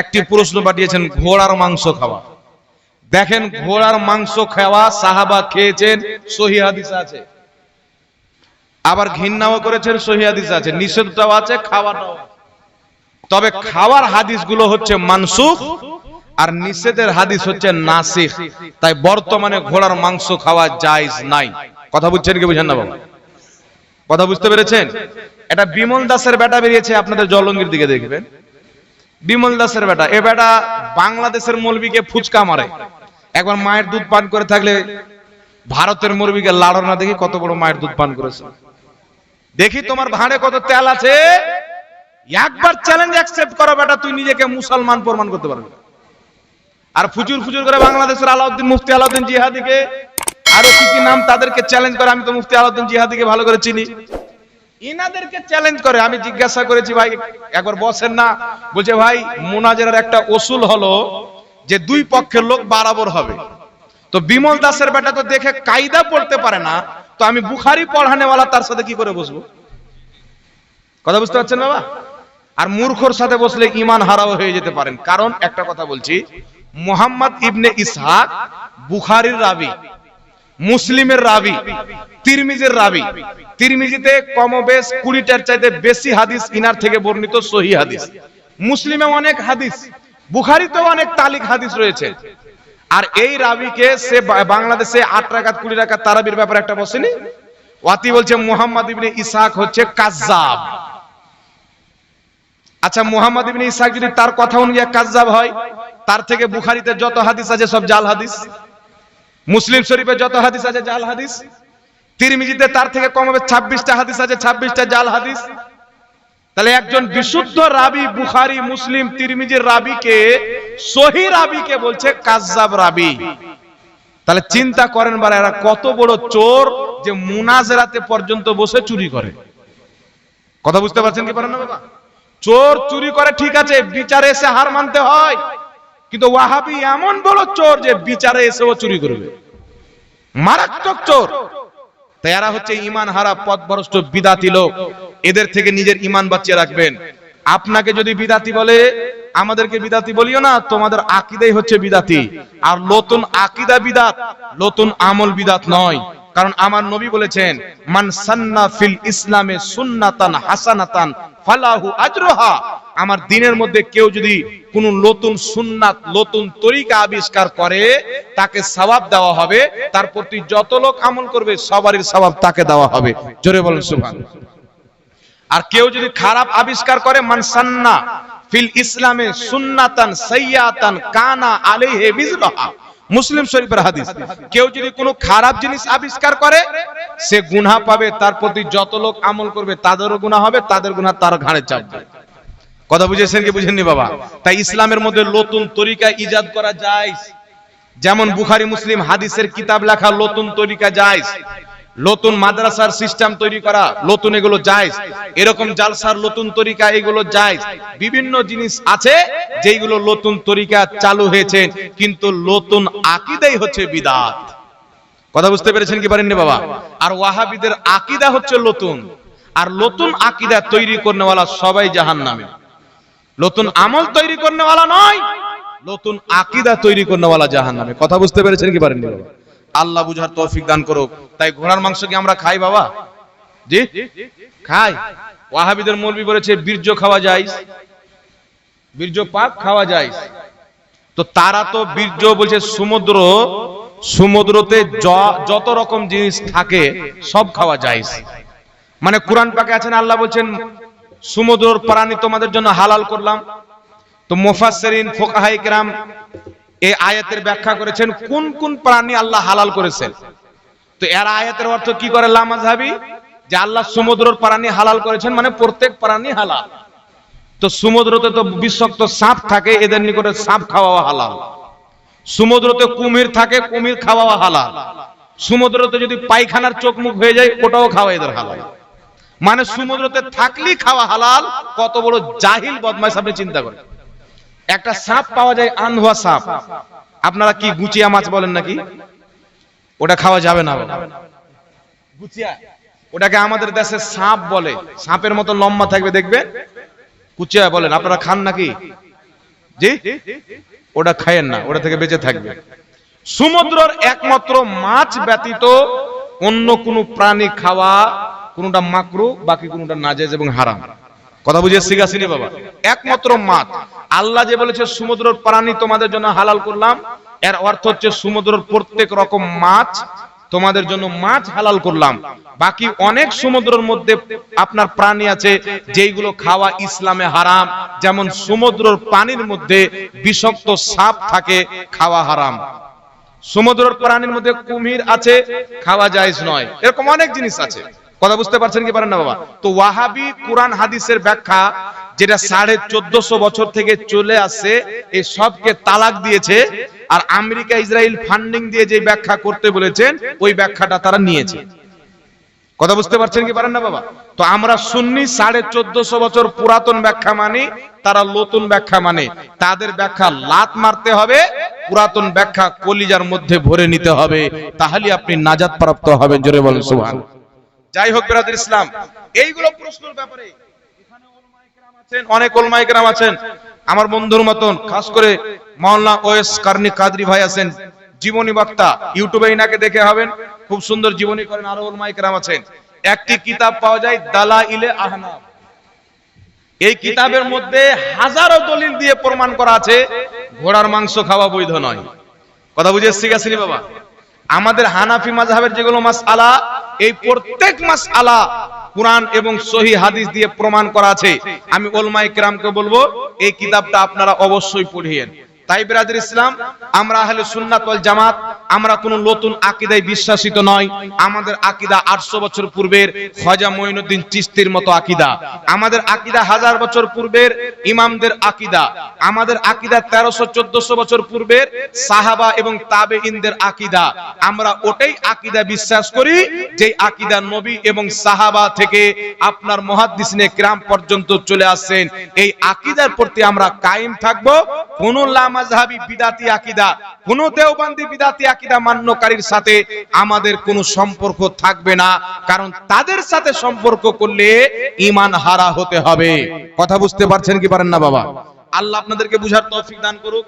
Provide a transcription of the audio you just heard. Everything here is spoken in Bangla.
একটি প্রশ্ন পাঠিয়েছেন, ঘোড়ার মাংস খাওয়া। দেখেন, ঘোড়ার মাংস খাওয়া সাহাবা খেয়েছেন, সহি হাদিস আছে। আবার ঘৃণাও করেছেন, সহি হাদিস আছে। নিষেধটাও আছে, খাওয়াটাও তবে খাওয়ার হাদিসগুলো হচ্ছে মানসুখ আর নিষেধের হাদিস হচ্ছে নাসিখ। তাই বর্তমানে ঘোড়ার মাংস খাওয়া জায়েজ নাই। কথা বুঝছেন কি বুঝেন না বাবা? কথা বুঝতে পেরেছেন? এটা বিমল দাসের বেটা বেরিয়েছে, আপনাদের জলঙ্গির দিকে দেখবেন। বিমল দাসের বেটা। এ বেটা বাংলাদেশের মৌলবীকে ফুচকা মারে। একবার মায়ের দুধ পান করে থাকলে ভারতের মুরবিকে লাড়ো না দেখি কত বড় মায়ের দুধ পান করেছে। দেখি তোমার ভাঁড়ে কত তেল আছে। একবার চ্যালেঞ্জ অ্যাকসেপ্ট করো বেটা, তুই নিজেকে মুসলমান প্রমাণ করতে পারবি। আর ফুচুর ফুচুর করে বাংলাদেশের আলাউদ্দিন, মুফতি আলাউদ্দিন জিহাদিকে, আরও কি কি নাম তাদেরকে চ্যালেঞ্জ করে, আমি তো মুফতি আলাউদ্দিন জিহাদিকে ভালো করে চিনি। ইনাদেরকে চ্যালেঞ্জ করে। আমি জিজ্ঞাসা করেছি, ভাই, একবার বসেন না। বলছে, ভাই, মোনাজেরার একটা ওসুল হলো যে দুই পক্ষের লোক বারাবর হবে। তো বিমল দাসের বেটা তো দেখে কায়দা পড়তে পারে না। তো আমি বুখারি পড়ানেওয়ালা, তার সাথে কি করে বসবো? কথা বুঝতে পারছেন, বাবা? আর মূর্খর সাথে বসলে ইমান হারাও হয়ে যেতে পারেন। কারণ একটা কথা বলছি, মোহাম্মদ ইবনে ইসহাক বুখারির রাবি। মুসলিমের রাবি, তিরমিজের রাবি। তিরমিজিতে কমবেশ কুড়িটার চাইতে বেশি হাদিস ইনার থেকে বর্ণিত সহি হাদিস। মুসলিমে অনেক হাদিস, বুখারিতেও অনেক তালিক হাদিস রয়েছে। আর এই রাবিকে সে বাংলাদেশে আট রাকাত, কুড়ি রাকাত তারাবির ব্যাপারে একটা বসেনি? ওয়াতি বলছে, মোহাম্মদ ইবনে ইসহাক হচ্ছে কাজ্জাব। আচ্ছা মোহাম্মদ ইবনে ইসহাক যদি তার কথা অনুযায়ী কাজ্জাব হয়, তার থেকে বুখারিতে যত হাদিস আছে সব জাল হাদিস। মুসলিম শরীফে যত হাদিস আছে, জাল হাদিস। তিরমিজিতে তার থেকে কম হবে ছাব্বিশটা হাদিস আছে, ছাব্বিশটা জাল হাদিস। তাহলে একজন বিশুদ্ধ রাবি, বুখারি, মুসলিম, তিরমিজির রাবিকে, সহি রাবিকে বলছে কাজ্জাব রাবি। তাহলে চিন্তা করেন বারা এরা কত বড় চোর যে মুনাজেরাতে পর্যন্ত বসে চুরি করে। কথা বুঝতে পারছেন কি পারেন না বাবা? চোর চুরি করে, ঠিক আছে, বিচারে এসে হার মানতে হয়। কিন্তু ওয়াহাবি এমন বড় চোর যে বিচারে এসেও চুরি করবে। মারাত্মক চোর। তাই এরা হচ্ছে ইমান হারা, পথভ্রষ্ট, বিদাতি লোক। এদের থেকে নিজের ইমান বাঁচিয়ে রাখবেন। আপনাকে যদি বিদাতি বলে, আমাদেরকে বিদাতি বলিও না, তোমাদের আকিদাই হচ্ছে বিদাতি। আর নতুন আকিদা বিদাত, নতুন আমল বিদাত নয়। কারণ আমার নবী বলেছেন, মান সান্না ফিল ইসলামে সুন্নাতান হাসানাতান ফালাহু আজরুহা। আমার দিনের মধ্যে কেউ যদি কোন নতুন সুন্নাত, নতুন তরিকা আবিষ্কার করে, তাকে সওয়াব দেওয়া হবে। তার প্রতি যত লোক আমল করবে, সবারই সওয়াব তাকে দেওয়া হবে। জোরে বলেন, সুবহান। আর কেউ যদি খারাপ আবিষ্কার করে, মান সান্না ফিল ইসলামে সুন্নাতান সাইয়াতান কানা আলাইহি বিজরাহা মুসলিম শরীফের হাদিস। কেউ যদি কোনো খারাপ জিনিস আবিষ্কার করে, সে গুনাহ পাবে, তার প্রতি যত লোক আমল করবে, তাদেরও গুনাহ হবে, তাদের গুনাহ তার ঘাড়ে চাপবে। কথা বুঝেছেন কি বুঝেননি বাবা? তাই ইসলামের মধ্যে নতুন তরিকা ইজাদ করা যায় যেমন বুখারি, মুসলিম হাদিসের কিতাব লেখা নতুন তরিকা যায় নতুন মাদ্রাসার সিস্টেম তৈরি করা নতুন এগুলো যায় এরকম জালসার নতুন তরিকা এগুলো যায় বিভিন্ন জিনিস আছে যেগুলো নতুন তরিকা চালু হয়েছে, কিন্তু নতুন আকিদাই হচ্ছে বিদাত। কথা বুঝতে পেরেছেন কি পারেননি বাবা? আর ওয়াহাবিদের আকিদা হচ্ছে নতুন। আর নতুন আকিদা তৈরি করনেওয়ালা সবাই জাহান নামে নতুন আমল তৈরি করনেওয়ালা নয়, নতুন আকিদা তৈরি করনেওয়ালা জাহান নামে কথা বুঝতে পেরেছেন কি পারেননি আল্লাহ বুঝার তৌফিক দান করুক। তাই ঘোড়ার মাংস কি আমরা খাই বাবা? জি? খাই। ওয়াহাবিদের মৌলবি বলেছে, বীর্য খাওয়া যায় বীর্য পাক খাওয়া যায় তো তারা তো বীর্য বলছে সমুদ্র, সমুদ্রতে যত রকম জিনিস থাকে, সব খাওয়া যায় মানে কোরআন পাকে আছেন, আল্লাহ বলছেন সমুদ্রর প্রাণী তোমাদের জন্য হালাল করলাম। তো মুফাসসিরিন ফুকাহায়ে কেরাম এই আয়াতের ব্যাখ্যা করেছেন, কোন কোন প্রাণী আল্লাহ হালাল করেছেন? তো এর আয়াতের অর্থ কি করে লামাজহাবি যে আল্লাহ সমুদ্রর প্রাণী হালাল করেছেন মানে প্রত্যেক প্রাণী হালাল। তো সমুদ্রতে তো বিষাক্ত সাপ থাকে, এদের নিকটে সাপ খাওয়া হালাল। সমুদ্রতে কুমির থাকে, কুমির খাওয়া হালাল। সমুদ্রতে যদি পায়খানার চোখ মুখ হয়ে যায়, ওটাও খাওয়া এদের হালাল। মানে সমুদ্রতে থাকলেই খাওয়া হালাল, কত বড় জাহিল বদমাইশ আপনি চিন্তা করেন। একটা সাপ পাওয়া যায়, আনহুয়া সাপ। আপনারা কি গুচিয়া মাছ বলেন নাকি? ওটা খাওয়া যাবে না ওটাকে আমাদের দেশে সাপ বলে। সাপের মতো লম্বা থাকবে দেখবে কুচিয়া বলেন। আপনারা খান নাকি? জি? ওটা খায়েন না, ওটা থেকে বেঁচে থাকবে। সমুদ্রের একমাত্র মাছ ব্যতীত অন্য কোনো প্রাণী খাওয়া কোনটা মাকরু, বাকি কোনটা নাজেজ এবং হারাম। কথা বুঝে শিখাছিনি বাবা? একমাত্র মাছ আল্লাহ যে বলেছে সমুদ্রের প্রাণী তোমাদের জন্য হালাল করলাম। এর অর্থ হচ্ছে সমুদ্রের প্রত্যেক রকম মাছ তোমাদের জন্য মাছ হালাল করলাম। বাকি অনেক সমুদ্রের মধ্যে আপনার প্রাণী আছে, যেইগুলো খাওয়া ইসলামে হারাম। যেমন সমুদ্রের পানির মধ্যে বিষাক্ত সাপ থাকে, খাওয়া হারাম। সমুদ্রের প্রাণীর মধ্যে কুমির আছে, খাওয়া জায়েজ নয়। এরকম অনেক জিনিস আছে। কথা বুঝতে পারছেন কি পারেন না, বাবা? তো ওয়াহাবি কোরআন হাদিসের ব্যাখ্যা, যেটা সাড়ে চোদ্দশো বছর থেকে চলে আসছে এই সবকে তালাক দিয়েছে, আর আমেরিকা ইসরায়েল ফান্ডিং দিয়ে যে ব্যাখ্যা করতে বলেছেন, ওই ব্যাখ্যাটা তারা নিয়েছে। কথা বুঝতে পারছেন কি পারেন না, বাবা? তো আমরা শুননি সাড়ে চোদ্দশো বছর পুরাতন ব্যাখ্যা মানি, তারা নতুন ব্যাখ্যা মানে। তাদের ব্যাখ্যা লাত মারতে হবে, পুরাতন ব্যাখ্যা কলিজার মধ্যে ভরে নিতে হবে। তাহলে আপনি নাজাত প্রাপ্ত হবেন, জোরে বলেন সুবহান যাই হোক বেরাদের ইসলাম, এইগুলো প্রশ্নের ব্যাপারে। অনেক ওলামায়ে কেরাম আছেন। আমার বন্ধুর মতন, খাস করে মাওলানা ওয়েস কারনি কাদরি ভাই আছেন, জীবনী বক্তা। ইউটিউবে ইনাকে দেখে হবেন, খুব সুন্দর জীবনী করেন আরও কেরাম আছেন। একটি কিতাব পাওয়া যায় দালাইলে আহনাফ। এই কিতাবের মধ্যে হাজারো দলিল দিয়ে প্রমাণ করা আছে, ঘোড়ার মাংস খাওয়া বৈধ নয়। কথা বুঝে শিখাছিনি বাবা? আমাদের হানাফি মাযহাবের যেগুলো মাস আলা এই প্রত্যেক মাস আলা কোরআন এবং সহি হাদিস দিয়ে প্রমাণ করা আছে। আমি ওলমাই কেরামকে বলব, এই কিতাবটা আপনারা অবশ্যই পড়িয়েন। তাই বিরাদের ইসলাম, আমরা আহলে সুন্নাত ওয়াল জামাত, আমরা কোন নতুন আকীদায় বিশ্বাসিত নয় আমাদের আকীদা 800 বছর পূর্বের খাজা মঈনুদ্দিন চিশতির মতো আকীদা। আমাদের আকীদা হাজার বছর পূর্বের ইমামদের আকীদা। আমাদের আকীদা 1300 1400 বছর পূর্বের সাহাবা এবং তাবেঈনদের আকীদা। আমরা ওটাই আকীদা বিশ্বাস করি যে আকীদা নবী এবং সাহাবা থেকে আপনার মুহাদ্দিসিনে কিরাম পর্যন্ত চলে আসছেন। এই আকীদার প্রতি আমরা কায়েম থাকব, কোন লামাযহাবি বিদাতি আকিদা, কোন দেওবান্দি বিদাতি আকিদা মান্যকারীর সাথে আমাদের কোনো সম্পর্ক থাকবে না, কারণ তাদের সাথে সম্পর্ক করলে ইমান হারা হতে হবে। কথা বুঝতে পারছেন কি পারেন না বাবা? আল্লাহ আপনাদেরকে বুঝার তৌফিক দান করুক।